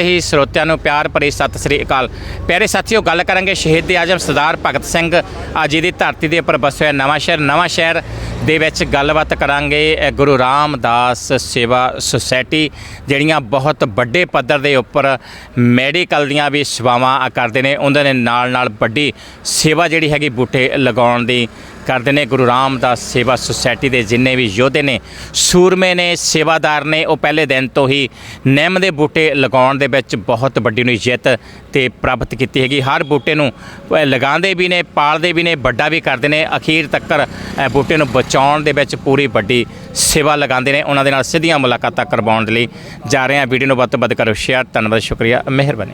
ਹੀ ਸਰੋਤਿਆਂ ਨੂੰ ਪਿਆਰ ਭਰੀ ਸਤਿ ਸ੍ਰੀ ਅਕਾਲ। ਪਿਆਰੇ ਸਾਥੀਓ, ਗੱਲ ਕਰਾਂਗੇ ਸ਼ਹੀਦ ਆਜਮ ਸਰਦਾਰ ਭਗਤ ਸਿੰਘ ਅੱਜ ਦੀ ਧਰਤੀ ਦੇ ਉੱਪਰ ਵਸਿਆ ਹੋਇਆ ਨਵਾਂ ਸ਼ਹਿਰ। ਨਵਾਂ ਸ਼ਹਿਰ ਦੇ ਵਿੱਚ ਗੱਲਬਾਤ ਕਰਾਂਗੇ ਗੁਰੂ ਰਾਮਦਾਸ ਸੇਵਾ ਸੁਸਾਇਟੀ, ਜਿਹੜੀਆਂ ਬਹੁਤ ਵੱਡੇ ਪੱਧਰ ਦੇ ਉੱਪਰ ਮੈਡੀਕਲ ਦੀਆਂ ਵੀ ਸੇਵਾਵਾਂ ਕਰਦੇ ਨੇ। ਉਹਨਾਂ ਦੇ ਨਾਲ ਨਾਲ ਵੱਡੀ ਸੇਵਾ ਜਿਹੜੀ ਹੈਗੀ ਬੂਟੇ ਲਗਾਉਣ ਦੀ ਕਰਦੇ ਨੇ। ਗੁਰੂ ਰਾਮਦਾਸ ਸੇਵਾ ਸੁਸਾਇਟੀ ਦੇ ਜਿੰਨੇ ਵੀ ਯੋਧੇ ਨੇ ਸੂਰਮੇ ਨੇ ਸੇਵਾਦਾਰ ਨੇ ਉਹ ਪਹਿਲੇ ਦਿਨ ਤੋਂ ਹੀ ਨਿੰਮ ਦੇ ਬੂਟੇ ਲਗਾਉਣ ਦੇ ਵਿੱਚ ਬਹੁਤ ਵੱਡੀ ਨੂੰ ਜਿੱਤ ਤੇ ਪ੍ਰਾਪਤ ਕੀਤੀ ਹੈਗੀ। ਹਰ ਬੂਟੇ ਨੂੰ ਅ, ਲਗਾਉਂਦੇ ਵੀ ਨੇ ਪਾਲਦੇ ਵੀ ਨੇ ਵੱਡਾ ਵੀ ਕਰਦੇ ਨੇ। ਅਖੀਰ ਤੱਕ ਬੂਟੇ ਨੂੰ ਬਚਾਉਣ ਦੇ ਵਿੱਚ ਪੂਰੀ ਵੱਡੀ ਸੇਵਾ ਲਗਾਉਂਦੇ ਨੇ। ਉਹਨਾਂ ਦੇ ਨਾਲ ਸਿੱਧੀਆਂ ਮੁਲਾਕਾਤਾਂ ਕਰਵਾਉਣ ਦੇ ਲਈ ਜਾ ਰਹੇ ਹਾਂ। ਵੀਡੀਓ ਨੂੰ ਵੱਧ ਤੋਂ ਵੱਧ ਕਰੋ ਸ਼ੇਅਰ ਧੰਨਵਾਦ ਸ਼ੁਕਰੀਆ ਮਿਹਰਬਾਨੀ।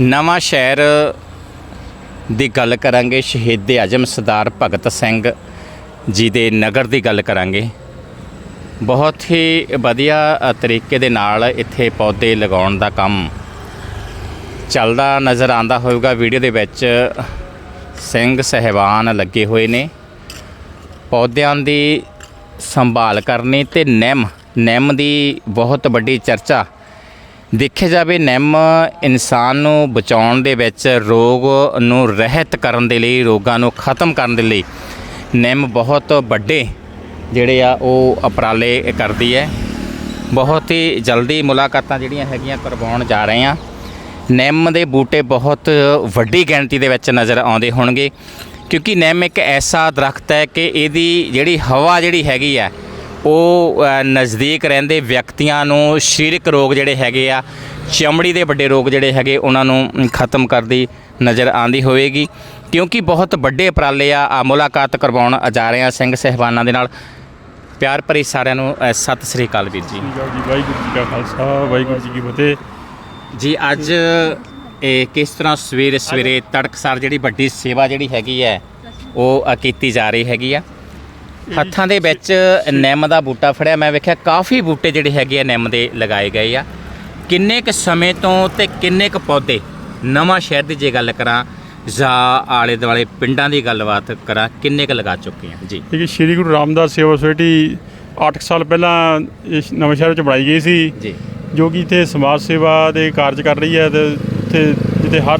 ਨਵਾਂ ਸ਼ਹਿਰ ਦੀ ਗੱਲ ਕਰਾਂਗੇ, ਸ਼ਹੀਦ ਆਜਮ ਸਰਦਾਰ ਭਗਤ ਸਿੰਘ ਜੀ ਦੇ ਨਗਰ ਦੀ ਗੱਲ ਕਰਾਂਗੇ। ਬਹੁਤ ਹੀ ਵਧੀਆ ਤਰੀਕੇ ਦੇ ਨਾਲ ਇੱਥੇ ਪੌਦੇ ਲਗਾਉਣ ਦਾ ਕੰਮ ਚੱਲਦਾ ਨਜ਼ਰ ਆਂਦਾ ਹੋਵੇਗਾ। ਵੀਡੀਓ ਦੇ ਵਿੱਚ ਸਿੰਘ ਸਹਿਬਾਨ ਲੱਗੇ ਹੋਏ ਨੇ। ਪੌਦਿਆਂ ਦੀ ਸੰਭਾਲ ਕਰਨੀ ਤੇ ਨਿੰਮ ਨਿੰਮ ਦੀ ਬਹੁਤ ਵੱਡੀ ਚਰਚਾ ਦੇਖਿਆ ਜਾਵੇ ਨਿੰਮ ਇਨਸਾਨ ਨੂੰ ਬਚਾਉਣ ਦੇ ਵਿੱਚ ਰੋਗ ਨੂੰ ਰਹਿਤ ਕਰਨ ਦੇ ਲਈ, ਰੋਗਾਂ ਨੂੰ ਖਤਮ ਕਰਨ ਦੇ ਲਈ ਨਿੰਮ ਬਹੁਤ ਵੱਡੇ ਜਿਹੜੇ ਆ ਉਹ ਉਪਰਾਲੇ ਕਰਦੀ ਹੈ। ਬਹੁਤ ਹੀ ਜਲਦੀ ਮੁਲਾਕਾਤਾਂ ਜਿਹੜੀਆਂ ਹੈਗੀਆਂ ਕਰਵਾਉਣ ਜਾ ਰਹੇ ਆ ਨਿੰਮ ਦੇ ਬੂਟੇ ਬਹੁਤ ਵੱਡੀ ਗਿਣਤੀ ਦੇ ਵਿੱਚ ਨਜ਼ਰ ਆਉਂਦੇ ਹੋਣਗੇ ਕਿਉਂਕਿ ਨਿੰਮ ਇੱਕ ਐਸਾ ਦਰਖਤ ਹੈ ਕਿ ਇਹਦੀ ਜਿਹੜੀ ਹਵਾ ਜਿਹੜੀ ਹੈਗੀ ਆ ਉਹ ਨਜ਼ਦੀਕ ਰਹਿੰਦੇ ਵਿਅਕਤੀਆਂ ਨੂੰ ਸਰੀਰਕ ਰੋਗ ਜਿਹੜੇ ਹੈਗੇ ਆ ਚਮੜੀ ਦੇ ਵੱਡੇ ਰੋਗ ਜਿਹੜੇ ਹੈਗੇ ਉਹਨਾਂ ਨੂੰ ਖਤਮ ਕਰਦੀ ਨਜ਼ਰ ਆਂਦੀ ਹੋਵੇਗੀ। ਕਿਉਂਕਿ ਬਹੁਤ ਵੱਡੇ ਉਪਰਾਲੇ ਆ ਆ ਮੁਲਾਕਾਤ ਕਰਵਾਉਣ ਜਾ ਰਹੇ ਆ ਸਿੰਘ ਸਹਿਬਾਨਾਂ ਦੇ ਨਾਲ। ਪਿਆਰ ਭਰੀ ਸਾਰਿਆਂ ਨੂੰ ਸਤਿ ਸ੍ਰੀ ਅਕਾਲ ਵੀਰ ਜੀ। ਵਾਹਿਗੁਰੂ ਜੀ ਕਾ ਖਾਲਸਾ ਵਾਹਿਗੁਰੂ ਜੀ ਕੀ ਫਤਿਹ। ਜੀ ਅੱਜ ਇਹ ਕਿਸ ਤਰ੍ਹਾਂ ਸਵੇਰੇ ਸਵੇਰੇ ਤੜਕਸਾਰ ਜਿਹੜੀ ਵੱਡੀ ਸੇਵਾ ਜਿਹੜੀ ਹੈਗੀ ਹੈ ਉਹ ਕੀਤੀ ਜਾ ਰਹੀ ਹੈਗੀ ਆ। ਹੱਥਾਂ ਦੇ ਵਿੱਚ ਨਿੰਮ ਦਾ ਬੂਟਾ ਫੜਿਆ। ਮੈਂ ਵੇਖਿਆ ਕਾਫੀ ਬੂਟੇ ਜਿਹੜੇ ਹੈਗੇ ਆ ਨਿੰਮ ਦੇ ਲਗਾਏ ਗਏ ਆ। ਕਿੰਨੇ ਕੁ ਸਮੇਂ ਤੋਂ ਤੇ ਕਿੰਨੇ ਕੁ ਪੌਦੇ ਨਵਾਂ ਸ਼ਹਿਰ ਦੀ ਜੇ ਗੱਲ ਕਰਾਂ ਜਾਂ ਆਲੇ ਦੁਆਲੇ ਪਿੰਡਾਂ ਦੀ ਗੱਲਬਾਤ ਕਰਾਂ ਕਿੰਨੇ ਕੁ ਲਗਾ ਚੁੱਕੇ ਆ? ਜੀ। ਇਹ ਸ਼੍ਰੀ ਗੁਰੂ ਰਾਮਦਾਸ ਸੇਵਾ ਸੁਸਾਇਟੀ 8 ਸਾਲ ਪਹਿਲਾਂ ਇਸ ਨਵੇਂ ਸ਼ਹਿਰ ਵਿੱਚ ਬਣਾਈ ਗਈ ਸੀ। ਜੀ। ਜੋ ਕਿ ਇੱਥੇ ਸਮਾਜ ਸੇਵਾ ਦੇ ਕਾਰਜ ਕਰ ਰਹੀ ਹੈ ਤੇ ਇੱਥੇ ਜਿੱਥੇ ਹਰ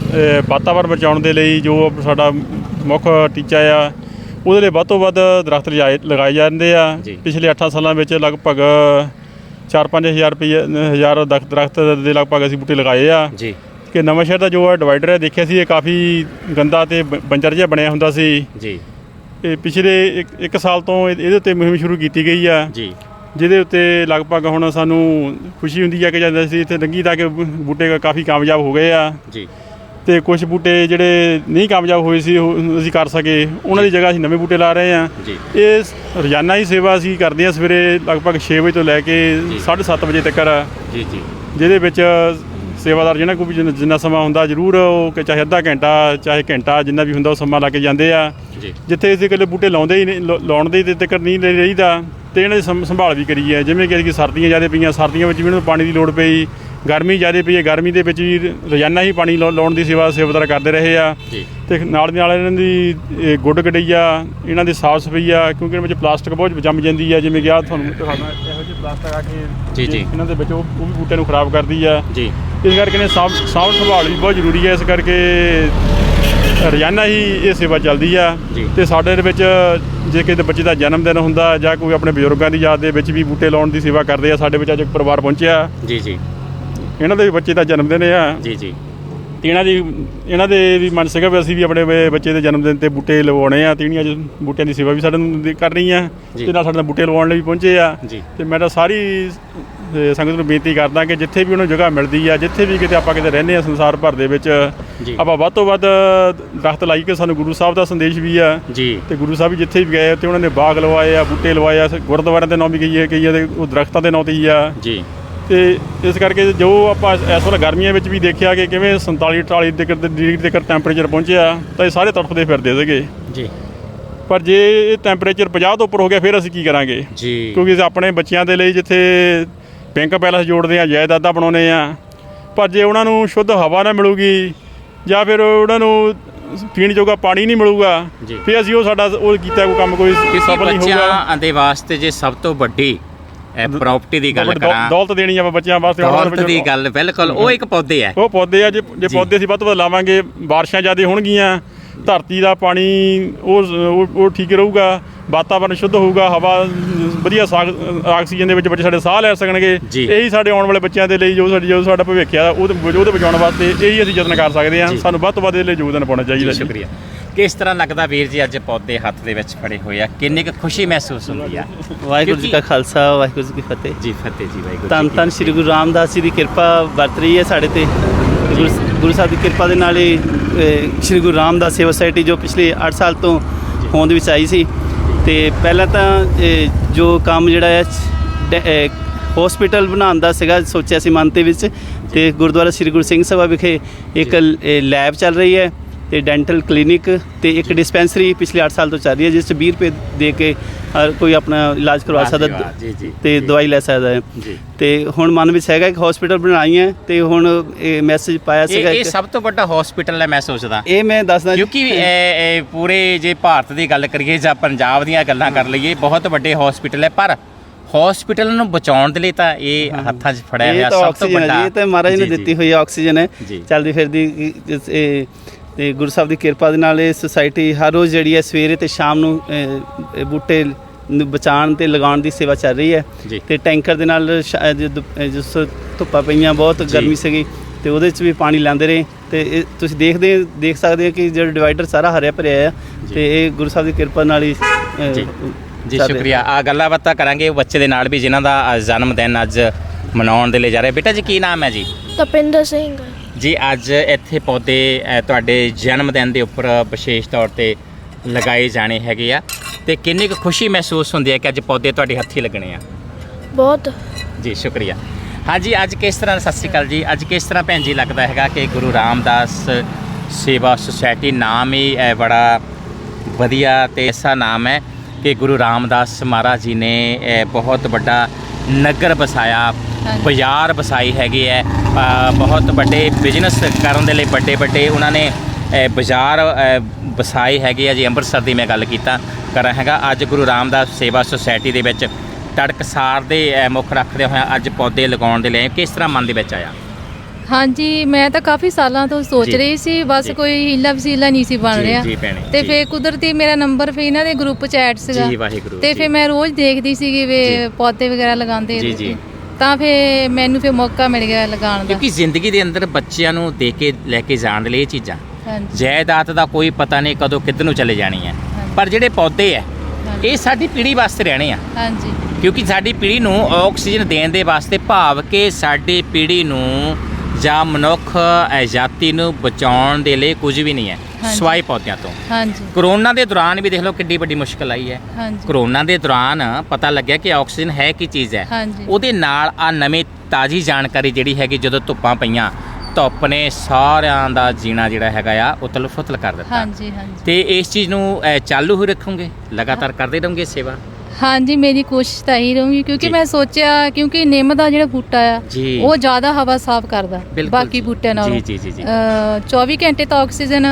ਵਾਤਾਵਰਣ ਬਚਾਉਣ ਦੇ ਲਈ ਜੋ ਸਾਡਾ ਮੁੱਖ ਟੀਚਾ ਆ ਉਹਦੇ ਲਈ ਵੱਧ ਤੋਂ ਵੱਧ ਦਰਖਤ ਲਗਾਏ ਲਗਾਏ ਜਾਂਦੇ ਆ। ਜੀ। ਪਿਛਲੇ 8 ਸਾਲਾਂ ਵਿੱਚ ਲਗਭਗ 4-5000 ਰੁਪਏ ਹਜ਼ਾਰ ਦਰਖਤ ਦਰਖਤ ਦੇ ਲਗਭਗ ਅਸੀਂ ਬੂਟੇ ਲਗਾਏ ਆ। ਜੀ। ਕਿ ਨਵਾਂ ਸ਼ਹਿਰ ਦਾ ਜੋ ਹੈ ਡਿਵਾਈਡਰ ਹੈ ਦੇਖਿਆ ਸੀ ਇਹ ਕਾਫੀ ਗੰਦਾ ਤੇ ਬ- ਬੰਜਰ ਜਿਹਾ ਬਣਿਆ ਹੁੰਦਾ ਸੀ। ਜੀ। ਇਹ ਪਿਛਲੇ 1 ਸਾਲ ਤੋਂ ਇਹ- ਇਹਦੇ ਉੱਤੇ ਮੁਹਿੰਮ ਸ਼ੁਰੂ ਕੀਤੀ ਗਈ ਆ। ਜੀ। ਜਿਹਦੇ ਉੱਤੇ ਲਗਭਗ ਹੁਣ ਸਾਨੂੰ ਖੁਸ਼ੀ ਹੁੰਦੀ ਹੈ ਕਿ ਜਦ ਅਸੀਂ ਇੱਥੇ ਲੰਗੀ ਤਾਂ ਕਿ ਬੂ- ਬੂਟੇ ਕਾਫੀ ਕਾਮਯਾਬ ਹੋ ਗਏ ਆ। ਜੀ। ਤੇ ਕੁਝ ਬੂਟੇ ਜਿਹੜੇ ਨਹੀਂ ਕਾਮਯਾਬ ਹੋਏ ਸੀ ਉਹ ਅਸੀਂ ਕਰ ਸਕੇ। ਉਹਨਾਂ ਦੀ ਜਗ੍ਹਾ ਅਸੀਂ ਨਵੇਂ ਬੂਟੇ ਲਾ ਰਹੇ ਆ ਜੀ। ਇਹ ਰੋਜ਼ਾਨਾ ਹੀ ਸੇਵਾ ਅਸੀਂ ਕਰਦੇ ਆ ਸਵੇਰੇ ਲਗਭਗ 6 ਵਜੇ ਤੋਂ ਲੈ ਕੇ ਜੀ। 7:30 ਵਜੇ ਤੱਕ। ਜੀ ਜੀ। ਜਿਹਦੇ ਵਿੱਚ ਸੇਵਾਦਾਰ ਜਿਹਨਾਂ ਕੋਲ ਵੀ ਜਿੰਨਾ- ਜਿੰਨਾ ਸਮਾਂ ਹੁੰਦਾ ਜ਼ਰੂਰ ਉਹ ਕਿ ਚਾਹੇ ਅੱਧਾ ਘੰਟਾ ਚਾਹੇ ਘੰਟਾ ਜਿੰਨਾ ਵੀ ਹੁੰਦਾ ਉਹ ਸਮਾਂ ਲਾ ਕੇ ਜਾਂਦੇ ਆ। ਜੀ। ਜਿੱਥੇ ਅਸੀਂ ਇਕੱਲੇ ਬੂਟੇ ਲਾਉਂਦੇ ਹੀ ਨਹੀਂ ਲਾ- ਲਾਉਣ ਦੇ ਤੇ ਤੱਕ ਨਹੀਂ ਲੈ ਰਹੀਦਾ। ਤੇ ਇਹਨਾਂ ਦੀ ਸੰ- ਸੰਭਾਲ ਵੀ ਕਰੀ ਹੈ ਜਿਵੇਂ ਕਿ ਕਿ ਸਰਦੀਆਂ ਜ਼ਿਆਦਾ ਪਈਆਂ ਸਰਦੀਆਂ ਵਿੱਚ ਵੀ ਇਹਨਾਂ ਨੂੰ ਪਾਣੀ ਦੀ ਲੋੜ ਪਈ। ਗਰਮੀ ਜ਼ਿਆਦਾ ਪਈ ਹੈ ਗਰਮੀ ਦੇ ਵਿੱਚ ਵੀ ਰੋਜ਼ਾਨਾ ਹੀ ਪਾਣੀ ਲਾ- ਲਾਉਣ ਦੀ ਸੇਵਾ ਸੇਵਾਦਾਰ ਕਰਦੇ ਰਹੇ ਆ। ਜੀ। ਤੇ ਨਾਲ ਦੀ ਨਾਲ ਇਹਨਾਂ ਦੀ ਇਹ ਗੁੱਡ ਗਡਈਆ ਇਹਨਾਂ ਦੀ ਸਾਫ਼ ਸਫ਼ਾਈ ਆ ਕਿਉਂਕਿ ਇਹਨਾਂ ਵਿੱਚ ਪਲਾਸਟਿਕ ਬਹੁਤ ਜੰਮ ਜਾਂਦੀ ਆ ਜਿਵੇਂ ਕਿ ਆ ਤੁਹਾਨੂੰ ਦਿਖਾਉਣਾ ਇਹੋ ਜਿਹੇ ਪਲਾਸਟਿਕ ਆ ਕੇ ਜੀ, ਜੀ। ਇਹਨਾਂ ਦੇ ਵਿੱਚ ਉਹ ਉਹ ਵੀ ਬੂਟਿਆਂ ਨੂੰ ਖਰਾਬ ਕਰਦੀ ਆ। ਜੀ। ਇਸ ਕਰਕੇ ਨੇ ਸਾਂਭ ਸਾਂਭ ਸੰਭਾਲ ਵੀ ਬਹੁਤ ਜ਼ਰੂਰੀ ਹੈ ਇਸ ਕਰਕੇ ਰੋਜ਼ਾਨਾ ਹੀ ਇਹ ਸੇਵਾ ਚੱਲਦੀ ਆ। ਜੀ। ਤੇ ਸਾਡੇ ਦੇ ਵਿੱਚ ਜੇ ਕਿਸੇ ਬੱਚੇ ਦਾ ਜਨਮ ਦਿਨ ਹੁੰਦਾ ਜਾਂ ਕੋਈ ਆਪਣੇ ਬਜ਼ੁਰਗਾਂ ਦੀ ਯਾਦ ਦੇ ਵਿੱਚ ਵੀ ਬੂਟੇ ਲਾਉਣ ਦੀ ਸੇਵਾ ਕਰਦੇ ਆ ਸਾਡੇ ਵਿੱਚ ਅੱਜ ਇੱਕ ਪਰਿਵਾਰ ਪਹੁੰਚਿਆ। ਜੀ ਜੀ। ਇਹਨਾਂ ਦੇ ਵੀ ਬੱਚੇ ਦਾ ਜਨਮ ਦਿਨ ਆ। ਜੀ ਜੀ। ਤੇ ਇਹਨਾਂ ਦੀ ਇਹਨਾਂ ਦੇ ਵੀ ਮਨ ਸੀਗਾ ਵੀ ਅਸੀਂ ਵੀ ਆਪਣੇ ਬ- ਬੱਚੇ ਦੇ ਜਨਮ ਦਿਨ ਤੇ ਬੂਟੇ ਲਵਾਉਣੇ ਆ ਤੇ ਇਹਨਾਂ ਅੱਜ ਬੂਟਿਆਂ ਦੀ ਸੇਵਾ ਵੀ ਸਾਡੇ ਨੂੰ ਦੀ- ਕਰ ਰਹੀ ਆ। ਜੀ। ਤੇ ਨਾਲ ਸਾਡੇ ਨਾਲ ਬੂਟੇ ਲਵਾਉਣ ਲਈ ਵੀ ਪਹੁੰਚੇ ਆ। ਜੀ। ਤੇ ਮੈਂ ਤਾਂ ਸਾਰੀ ਅ, ਸੰਗਤ ਨੂੰ ਬੇਨਤੀ ਕਰਦਾ ਕਿ ਜਿੱਥੇ ਵੀ ਉਹਨੂੰ ਜਗ੍ਹਾ ਮਿਲਦੀ ਆ ਜਿੱਥੇ ਵੀ ਕਿਤੇ ਆਪਾਂ ਕਿਤੇ ਰਹਿੰਦੇ ਆ ਸੰਸਾਰ ਭਰ ਦੇ ਵਿੱਚ ਜੀ। ਆਪਾਂ ਵੱਧ ਤੋਂ ਵੱਧ ਦਰਖਤ ਲਾਈ ਕੇ ਸਾਨੂੰ ਗੁਰੂ ਸਾਹਿਬ ਦਾ ਸੰਦੇਸ਼ ਵੀ ਆ। ਜੀ। ਤੇ ਗੁਰੂ ਸਾਹਿਬ ਵੀ ਜਿੱਥੇ ਵੀ ਗਏ ਤੇ ਉਹਨਾਂ ਨੇ ਬਾਗ ਲਵਾਏ ਆ ਬੂਟੇ ਲਵਾਏ ਆ ਗੁਰਦੁਆਰਿਆਂ ਦੇ ਨਾਮ ਵੀ ਹੈ ਕਈ ਦੇ ਉਹ ਦਰਖਤਾਂ ਦੇ ਨਾਂ ਤੇ ਹੀ ਆ। ਜੀ। ਤੇ ਇਸ ਕਰਕੇ ਜੋ ਆਪਾਂ ਇਸ ਵੇਲੇ ਗਰਮੀਆਂ ਵਿੱਚ ਵੀ ਦੇਖਿਆ ਕਿ ਕਿਵੇਂ 47 48 ਤੱਕ ਦੇ ਡਿਗਰੀ ਤੱਕ ਟੈਂਪਰੇਚਰ ਪਹੁੰਚਿਆ ਤਾਂ ਇਹ ਸਾਰੇ ਤੜਫਦੇ ਫਿਰਦੇ ਸੀਗੇ। ਜੀ। ਪਰ ਜੇ ਇਹ ਟੈਂਪਰੇਚਰ 50 ਤੋਂ ਉੱਪਰ ਹੋ ਗਿਆ ਫਿਰ ਅਸੀਂ ਕੀ ਕਰਾਂਗੇ? ਜੀ। ਕਿਉਂਕਿ ਆਪਣੇ ਬੱਚਿਆਂ ਦੇ ਲਈ ਜਿੱਥੇ ਬੈਂਕ ਬੈਲੈਂਸ ਜੋੜਦੇ ਆ ਜਾਇਦਾਦਾਂ ਬਣਾਉਨੇ ਆ ਪਰ ਜੇ ਉਹਨਾਂ ਨੂੰ ਸ਼ੁੱਧ ਹਵਾ ਨਾ ਮਿਲੂਗੀ ਜਾਂ ਫਿਰ ਉਹਨਾਂ ਨੂੰ ਪੀਣ ਜੋਗਾ ਪਾਣੀ ਨਹੀਂ ਮਿਲੂਗਾ। ਫਿਰ ਅਸੀਂ ਉਹ ਸਾਡਾ ਉਹ ਕੀਤਾ ਕੋਈ ਕੰਮ ਕੋਈ ਸਫਲ ਨਹੀਂ ਹੋਊਗਾ। ਬੱਚਿਆਂ ਦੇ ਵਾਸਤੇ ਜੇ ਸਭ ਤੋਂ ਵੱਡੀ ਪ੍ਰਾਪਰਟੀ ਦੀ ਗੱਲ ਕਰਾਂ। ਦੌਲਤ ਦੇਣੀ ਆਪਾਂ ਬੱਚਿਆਂ ਵਾਸਤੇ ਦੌਲਤ ਦੀ ਗੱਲ ਬਿਲਕੁਲ ਉਹ ਇੱਕ ਪੌਦੇ ਹੈ ਉਹ ਪੌਦੇ ਆ ਜੇ ਜੇ। ਪੌਦੇ ਅਸੀਂ ਵੱਧ ਤੋਂ ਵੱਧ ਲਾਵਾਂਗੇ ਬਾਰਿਸ਼ਾਂ ਜ਼ਿਆਦਾ ਹੋਣਗੀਆਂ ਧਰਤੀ ਦਾ ਪਾਣੀ ਉਹ ਉਹ- ਉਹ ਠੀਕ ਰਹੂਗਾ ਵਾਤਾਵਰਨ ਸ਼ੁੱਧ ਹੋਊਗਾ ਹਵਾ ਵਧੀਆ ਆਕਸੀਜਨ ਦੇ ਵਿੱਚ ਬੱਚੇ ਸਾਡੇ ਸਾਹ ਲੈ ਸਕਣਗੇ। ਇਹੀ ਸਾਡੇ ਆਉਣ ਵਾਲੇ ਬੱਚਿਆਂ ਦੇ ਲਈ ਜੋ ਸਾਡੀ ਜੋ ਸਾਡਾ ਭਵਿੱਖ ਆ ਉਹਦੇ ਉਹਦੇ ਬਚਾਉਣ ਵਾਸਤੇ ਇਹੀ ਅਸੀਂ ਯਤਨ ਕਰ ਸਕਦੇ ਹਾਂ। ਸਾਨੂੰ ਵੱਧ ਤੋਂ ਵੱਧ ਇਹਦੇ ਲਈ ਯੋਗਦਾਨ ਪਾਉਣਾ ਚਾਹੀਦਾ ਸ਼ੁਕਰੀਆ। ਕਿਸ ਤਰ੍ਹਾਂ ਲੱਗਦਾ ਵੀਰ ਜੀ ਅੱਜ ਪੌਦੇ ਹੱਥ ਦੇ ਵਿੱਚ ਫੜੇ ਹੋਏ ਆ? ਕਿੰਨੀ ਕੁ ਖੁਸ਼ੀ ਮਹਿਸੂਸ ਹੁੰਦੀ ਆ? ਵਾਹਿਗੁਰੂ ਜੀ ਕਾ ਖਾਲਸਾ ਵਾਹਿਗੁਰੂ ਜੀ ਕੀ ਫਤਿਹ। ਜੀ ਫਤਿਹ ਜੀ ਵਾਹਿਗੁਰੂ ਕੀ ਧੰਨ ਸ੍ਰੀ ਗੁਰੂ ਰਾਮਦਾਸ ਜੀ ਦੀ ਕਿਰਪਾ ਵਰਤ ਰਹੀ ਹੈ ਸਾਡੇ ਤੇ। ਗੁਰੂ ਸਾਹਿਬ ਦੀ ਕਿਰਪਾ ਦੇ ਨਾਲ ਹੀ ਸ੍ਰੀ ਗੁਰੂ ਰਾਮਦਾਸ ਸੇਵਾ ਸੁਸਾਇਟੀ ਜੋ ਪਿਛਲੇ 8 ਸਾਲ ਤੋਂ ਹੋਂਦ ਵਿੱਚ ਆਈ ਸੀ। ਤੇ ਪਹਿਲਾਂ ਤਾਂ ਜੋ ਕੰਮ ਜਿਹੜਾ ਹੈ ਹਸਪੀਟਲ ਬਣਾਉਣ ਦਾ ਸੀਗਾ ਸੋਚਿਆ ਸੀ ਮਨ ਦੇ ਵਿੱਚ। ਤੇ ਗੁਰਦੁਆਰਾ ਸ੍ਰੀ ਗੁਰੂ ਸਿੰਘ ਸਭਾ ਵਿਖੇ ਇੱਕ ਲੈਬ ਚੱਲ ਰਹੀ ਹੈ। ਤੇ ਡੈਂਟਲ ਕਲੀਨਿਕ ਤੇ ਇੱਕ ਡਿਸਪੈਂਸਰੀ ਪਿਛਲੇ 8 ਸਾਲ ਤੋਂ ਚੱਲ ਰਹੀ ਹੈ ਜਿਸ 'ਚ 20 ਰੁਪਏ ਦੇ ਕੇ ਹਰ ਕੋਈ ਆਪਣਾ ਇਲਾਜ ਕਰਵਾ ਸਕਦਾ ਵਾਹ, ਜੀ ਜੀ ਤੇ ਦਵਾਈ ਲੈ ਸਕਦਾ ਹੈ। ਤੇ ਹੁਣ ਮਨ ਵਿੱਚ ਹੈਗਾ ਇੱਕ ਹਸਪੀਟਲ ਬਣਾਈ ਹੈ ਤੇ ਹੁਣ ਇਹ ਮੈਸੇਜ ਪਾਇਆ ਸੀਗਾ ਇਹ ਸਭ ਤੋਂ ਵੱਡਾ ਹਸਪੀਟਲ ਹੈ ਮੈਂ ਸੋਚਦਾ। ਇਹ ਮੈਂ ਦੱਸਦਾ। ਕਿਉਂਕਿ ਪੂਰੇ ਜੇ ਭਾਰਤ ਦੀ ਗੱਲ ਕਰੀਏ ਜਾਂ ਪੰਜਾਬ ਦੀਆਂ ਗੱਲਾਂ ਕਰ ਲਈਏ ਬਹੁਤ ਵੱਡੇ ਹਸਪੀਟਲ ਹੈ ਪਰ ਹਸਪੀਟਲ ਨੂੰ ਬਚਾਉਣ ਦੇ ਲਈ ਤਾਂ ਇਹ ਹੱਥਾਂ 'ਚ ਫੜਿਆ ਹੋਇਆ ਸਭ ਤੋਂ ਵੱਡਾ। ਇਹ ਤਾਂ ਮਹਾਰਾਜ ਨੇ। ਦਿੱਤੀ ਹੋਈ ਆਕਸੀਜਨ ਹੈ। ਚੱਲਦੀ ਫਿਰਦੀ ਇਹ ਤੇ ਗੁਰੂ ਸਾਹਿਬ ਦੀ ਕਿਰਪਾ ਦੇ ਨਾਲ ਇਹ ਸੁਸਾਇਟੀ ਹਰ ਰੋਜ਼ ਜਿਹੜੀ ਹੈ ਸਵੇਰੇ ਤੇ ਸ਼ਾਮ ਨੂੰ ਅਹ, ਬੂਟੇ ਨੂੰ ਬਚਾਉਣ ਤੇ ਲਗਾਉਣ ਦੀ ਸੇਵਾ ਚੱਲ ਰਹੀ ਹੈ। ਤੇ ਟੈਂਕਰ ਦੇ ਨਾਲ ਸ਼- ਜਦੋਂ ਅਹ, ਜਿਸ ਧੁੱਪਾਂ ਪਈਆਂ ਬਹੁਤ। ਗਰਮੀ ਸੀਗੀ ਤੇ ਉਹਦੇ 'ਚ ਵੀ ਪਾਣੀ ਲਾਉਂਦੇ ਰਹੇ ਤੇ ਇਹ ਤੁਸੀਂ ਦੇਖਦੇ ਦੇਖ ਸਕਦੇ ਹੋ ਕਿ ਜਿਹੜਾ ਡਿਵਾਈਡਰ ਸਾਰਾ ਹਰਿਆ ਭਰਿਆ ਆ ਜੀ। ਤੇ ਇਹ ਗੁਰੂ ਸਾਹਿਬ ਦੀ ਕਿਰਪਾ ਨਾਲ ਹੀ ਅਹ, ਜੀ। ਜੀ ਚੱਲ ਰਿਹਾ। ਸ਼ੁਕਰੀਆ ਆ ਗੱਲਾਂ ਬਾਤਾਂ ਕਰਾਂਗੇ ਉਹ ਬੱਚੇ ਦੇ ਨਾਲ ਵੀ ਜਿਨ੍ਹਾਂ ਦਾ ਜਨਮ ਦਿਨ ਅੱਜ ਮਨਾਉਣ ਦੇ ਲਈ ਜਾ ਰਹੇ ਬੇਟਾ ਜੀ ਕੀ ਨਾਮ ਹੈ ਜੀ ਤਪਿੰਦਰ ਸਿੰਘ ਜੀ ਅੱਜ ਇੱਥੇ ਪੌਦੇ ਤੁਹਾਡੇ ਜਨਮ ਦਿਨ ਦੇ ਉੱਪਰ ਵਿਸ਼ੇਸ਼ ਤੌਰ ਤੇ ਲਗਾਏ ਜਾਣੇ ਹੈਗੇ ਆ। ਤੇ ਕਿੰਨੀ ਕੁ ਖੁਸ਼ੀ ਮਹਿਸੂਸ ਹੁੰਦੀ ਹੈ ਕਿ ਅੱਜ ਪੌਦੇ ਤੁਹਾਡੇ ਹੱਥੀ ਲੱਗਣੇ ਆ? ਬਹੁਤ। ਜੀ ਸ਼ੁਕਰੀਆ। ਹਾਂਜੀ ਅੱਜ ਕਿਸ ਤਰ੍ਹਾਂ ਸਤਿ ਸ਼੍ਰੀ ਅਕਾਲ ਜੀ। ਅੱਜ ਕਿਸ ਤਰ੍ਹਾਂ ਭੈਣ ਜੀ ਲੱਗਦਾ ਹੈਗਾ ਕਿ ਗੁਰੂ ਰਾਮਦਾਸ ਸੇਵਾ ਸੁਸਾਇਟੀ ਨਾਮ ਹੀ ਅ, ਬੜਾ ਵਧੀਆ ਤੇ ਐਸਾ ਨਾਮ ਹੈ ਕਿ ਗੁਰੂ ਰਾਮਦਾਸ ਮਹਾਰਾਜ ਜੀ ਨੇ ਬਹੁਤ ਵੱਡਾ ਨਗਰ ਬਸਾਇਆ ਬਾਜ਼ਾਰ ਬਸਾਈ ਹੈਗੀ ਅ, ਬਹੁਤ ਵੱਡੇ ਬਿਜ਼ਨਸ ਕਰਨ ਦੇ ਲਈ ਵੱਡੇ ਵੱਡੇ ਉਹਨਾਂ ਨੇ ਬਾਜ਼ਾਰ ਅ, ਵਸਾਈ ਹੈਗੀ ਆ ਜੀ ਅੰਮ੍ਰਿਤਸਰ ਦੀ ਮੈਂ ਗੱਲ ਕੀਤਾ ਕਰ ਰਿਹਾ ਹੈਗਾ ਅੱਜ ਗੁਰੂ ਰਾਮਦਾਸ ਸੇਵਾ ਸੁਸਾਇਟੀ ਦੇ ਵਿੱਚ ਤੜਕਸਾਰ ਦੇ ਮੁੱਖ ਰੱਖਦੇ ਹੋਏ ਅੱਜ ਪੌਦੇ ਲਗਾਉਣ ਦੇ ਲਈ ਕਿਸ ਤਰ੍ਹਾਂ ਮਨ ਦੇ ਵਿੱਚ ਆਇਆ ਹਾਂਜੀ ਮੈਂ ਤਾਂ ਕਾਫੀ ਸਾਲਾਂ ਤੋਂ ਸੋਚ। ਰਹੀ ਸੀ ਬਸ। ਕੋਈ ਹੀਲਾ ਵਸੀਲਾ ਨਹੀਂ ਸੀ ਬਣ ਰਿਹਾ ਤੇ। ਫੇਰ ਕੁਦਰਤੀ ਮੇਰਾ ਨੰਬਰ ਫੇ ਇਹਨਾਂ ਦੇ ਗਰੁੱਪ ਚ ਐਡ ਸੀਗਾ ਤੇ। ਫੇਰ ਮੈਂ ਰੋਜ਼ ਦੇਖਦੀ ਸੀਗੀ ਵੀ। ਪੌਦੇ ਵਗੈਰਾ ਲਗਾਉਂਦੇ ਜੀ, ਜੀ। ਤਾਂ ਫੇਰ ਮੈਨੂੰ ਫੇਰ ਮੌਕਾ ਮਿਲ ਗਿਆ ਲਗਾਉਣ ਦਾ। ਕਿਉਂਕਿ ਜ਼ਿੰਦਗੀ ਦੇ ਅੰਦਰ ਬੱਚਿਆਂ ਨੂੰ ਦੇ ਕੇ ਲੈ ਕੇ ਜਾਣ ਦੇ ਲਈ ਇਹ ਚੀਜ਼ਾਂ। ਹਾਂਜੀ। ਜਾਇਦਾਦ ਦਾ ਕੋਈ ਪਤਾ ਨਹੀਂ ਕਦੋਂ ਕਿੱਧਰ ਨੂੰ ਚਲੇ ਜਾਣੀ ਹੈ। ਪਰ ਜਿਹੜੇ ਪੌਦੇ ਆ ਹਾਂਜੀ। ਇਹ ਸਾਡੀ ਪੀੜ੍ਹੀ ਵਾਸਤੇ ਰਹਿਣੇ ਆ। ਹਾਂਜੀ। ਕਿਉਂਕਿ ਸਾਡੀ ਪੀੜ੍ਹੀ ਨੂੰ ਆਕਸੀਜਨ ਦੇਣ ਦੇ ਵਾਸਤੇ ਭਾਵ ਕਿ ਸਾਡੀ ਪੀੜ੍ਹੀ ਨੂੰ ਜਾਂ ਮਨੁੱਖ ਜਾਤੀ ਨੂੰ ਬਚਾਉਣ ਦੇ ਲਈ ਕੁਝ ਵੀ ਨਹੀਂ ਹੈ। ਹਾਂਜੀ। ਸਵਾਈ ਪੌਦਿਆਂ ਤੋਂ। ਹਾਂਜੀ। ਕਰੋਨਾ ਦੇ ਦੌਰਾਨ ਵੀ ਦੇਖ ਲਓ ਕਿੰਨੀ ਵੱਡੀ ਮੁਸ਼ਕਲ ਆਈ ਹੈ। ਹਾਂਜੀ। ਕਰੋਨਾ ਦੇ ਦੌਰਾਨ ਪਤਾ ਲੱਗਿਆ ਕਿ ਆਕਸੀਜਨ ਹੈ ਕੀ ਚੀਜ਼ ਹੈ। ਹਾਂਜੀ। ਉਹਦੇ ਨਾਲ ਆ ਨਵੀਂ ਤਾਜ਼ੀ ਜਾਣਕਾਰੀ ਜਿਹੜੀ ਹੈਗੀ ਜਦੋਂ ਧੁੱਪਾਂ ਪਈਆਂ ਧੁੱਪ ਨੇ ਸਾਰਿਆਂ ਦਾ ਜੀਣਾ ਜਿਹੜਾ ਹੈਗਾ ਆ ਉਤਲ ਫੁਤਲ ਕਰ ਦਿੱਤਾ। ਹਾਂਜੀ ਹਾਂਜੀ। ਤੇ ਇਸ ਚੀਜ਼ ਨੂੰ ਚਾਲੂ ਹੀ ਰੱਖੋਗੇ? ਲਗਾਤਾਰ ਕਰਦੇ ਰਹੋਗੇ ਸੇਵਾ? ਹਾਂਜੀ ਮੇਰੀ ਕੋਸ਼ਿਸ਼ ਤਾਂ ਇਹੀ ਰਹੂਗੀ ਕਿਉਂਕਿ ਜੀ। ਮੈਂ ਸੋਚਿਆ ਕਿਉਂਕਿ ਨਿੰਮ ਦਾ ਜਿਹੜਾ ਬੂਟਾ ਆ ਜੀ। ਉਹ ਜ਼ਿਆਦਾ ਹਵਾ ਸਾਫ਼ ਕਰਦਾ ਬਿਲਕੁਲ ਬਾਕੀ ਜੀ। ਬੂਟਿਆਂ ਨਾਲੋਂ ਜੀ, ਜੀ, ਜੀ, ਜੀ। ਅ, 24 ਘੰਟੇ ਤਾਂ ਆਕਸੀਜਨ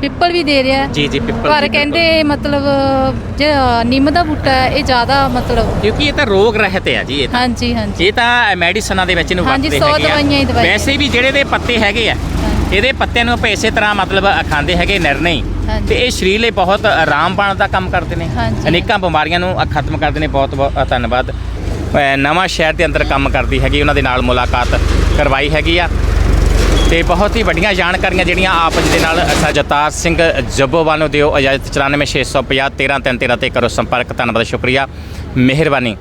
ਪਿੱਪਲ ਵੀ ਦੇ ਰਿਹਾ ਹੈ। ਜੀ ਜੀ ਪਿੱਪਲ ਪਰ ਦੀ ਕਹਿੰਦੇ ਮਤਲਬ ਜਿਹੜਾ ਨਿੰਮ ਦਾ ਬੂਟਾ ਹੈ ਇਹ ਜ਼ਿਆਦਾ ਮਤਲਬ ਕਿਉਂਕਿ ਇਹ ਤਾਂ ਰੋਗ ਰਹਿਤ ਹੈ ਜੀ ਇਹ ਤਾਂ ਹਾਂਜੀ ਹਾਂਜੀ ਇਹ ਤਾਂ ਮੈਡੀਸਨਾਂ ਦੇ ਵਿੱਚ ਇਹਨੂੰ ਹਾਂਜੀ, ਵਰਤਦੇ ਸੌ ਹੈਗੇ ਆ। ਦਵਾਈਆਂ ਹੀ ਦਵਾਈਆਂ। ਵੈਸੇ ਵੀ ਜਿਹੜੇ ਦੇ ਪੱਤੇ ਹੈਗੇ ਆ। ਇਹਦੇ ਪੱਤਿਆਂ ਨੂੰ ਆਪਾਂ ਇਸੇ ਤਰ੍ਹਾਂ ਮਤਲਬ ਖਾਂਦੇ ਹੈਗੇ ਨਿਰਣੇ। ਹੀ ਹਾਂਜੀ। ਤੇ ਇਹ ਸਰੀਰ ਲਈ ਬਹੁਤ ਆਰਾਮ ਪਾਉਣ ਦਾ ਕੰਮ ਕਰਦੇ ਨੇ। ਹਾਂਜੀ। ਅਨੇਕਾਂ ਬਿਮਾਰੀਆਂ ਨੂੰ ਖਤਮ ਕਰਦੇ ਨੇ। ਬਹੁਤ ਬਹੁਤ ਧੰਨਵਾਦ। ਨਵਾਂ ਸ਼ਹਿਰ ਦੇ ਅੰਦਰ ਕੰਮ ਕਰਦੀ ਹੈਗੀ ਉਹਨਾਂ ਦੇ ਨਾਲ ਮੁਲਾਕਾਤ ਕਰਵਾਈ ਹੈਗੀ ਆ। ਤੇ ਬਹੁਤ ਹੀ ਵੱਡੀਆਂ ਜਾਣਕਾਰੀਆਂ ਜਿਹੜੀਆਂ ਆਪ ਜੀ ਦੇ ਨਾਲ ਅਸਾਂ ਜਤਾਰ ਸਿੰਘ ਜੱਬੋਵਾਲ ਨੂੰ ਦਿਓ। ਇਜਾਜ਼ਤ 94650 13313 ਤੇ ਕਰੋ ਸੰਪਰਕ। ਧੰਨਵਾਦ ਸ਼ੁਕਰੀਆ। ਮਿਹਰਬਾਨੀ।